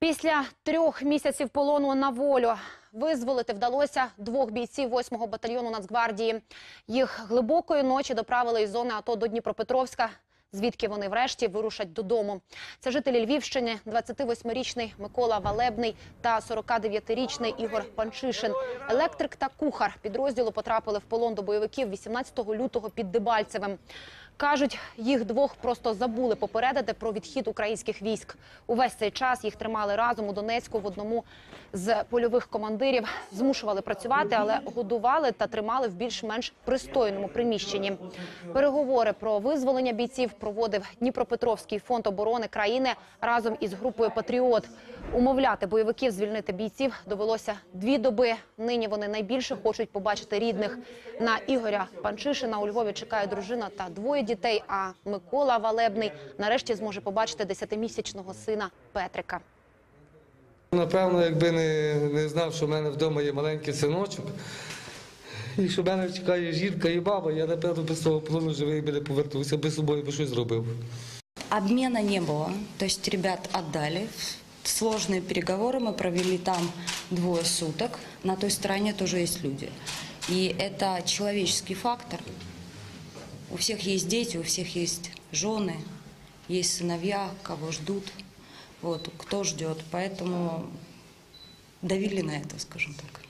Після трьох місяців полону на волю визволити вдалося двох бійців 8-го батальйону Нацгвардії. Їх глибокої ночі доправили із зони АТО до Дніпропетровська, звідки вони врешті вирушать додому. Це жителі Львівщини, 28-річний Микола Валебний та 49-річний Ігор Панчишин. Електрик та кухар підрозділу потрапили в полон до бойовиків 18 лютого під Дебальцевим. Кажуть, їх двох просто забули попередити про відхід українських військ. Увесь цей час їх тримали разом у Донецьку в одному з польових командирів. Змушували працювати, але годували та тримали в більш-менш пристойному приміщенні. Переговори про визволення бійців проводив Дніпропетровський фонд оборони країни разом із групою Патріот. Умовляти бойовиків звільнити бійців довелося дві доби. Нині вони найбільше хочуть побачити рідних. На Ігоря Панчишина у Львові чекає дружина та двоє дітей. А Микола Валебний нарешті зможе побачити десятимісячного сина Петрика. Напевно, якби не, не знав, що в мене вдома є маленький синочок, і що мене чекає жінка і баба, я напевно без того полону живий би не повернувся, би з собою би щось зробив. Обмена не было, то есть ребят отдали. Сложные переговоры мы провели там двое суток. На той стороне тоже есть люди. И это человеческий фактор. У всех есть дети, у всех есть жены, есть сыновья, кого ждут, вот, кто ждет. Поэтому давили на это, скажем так.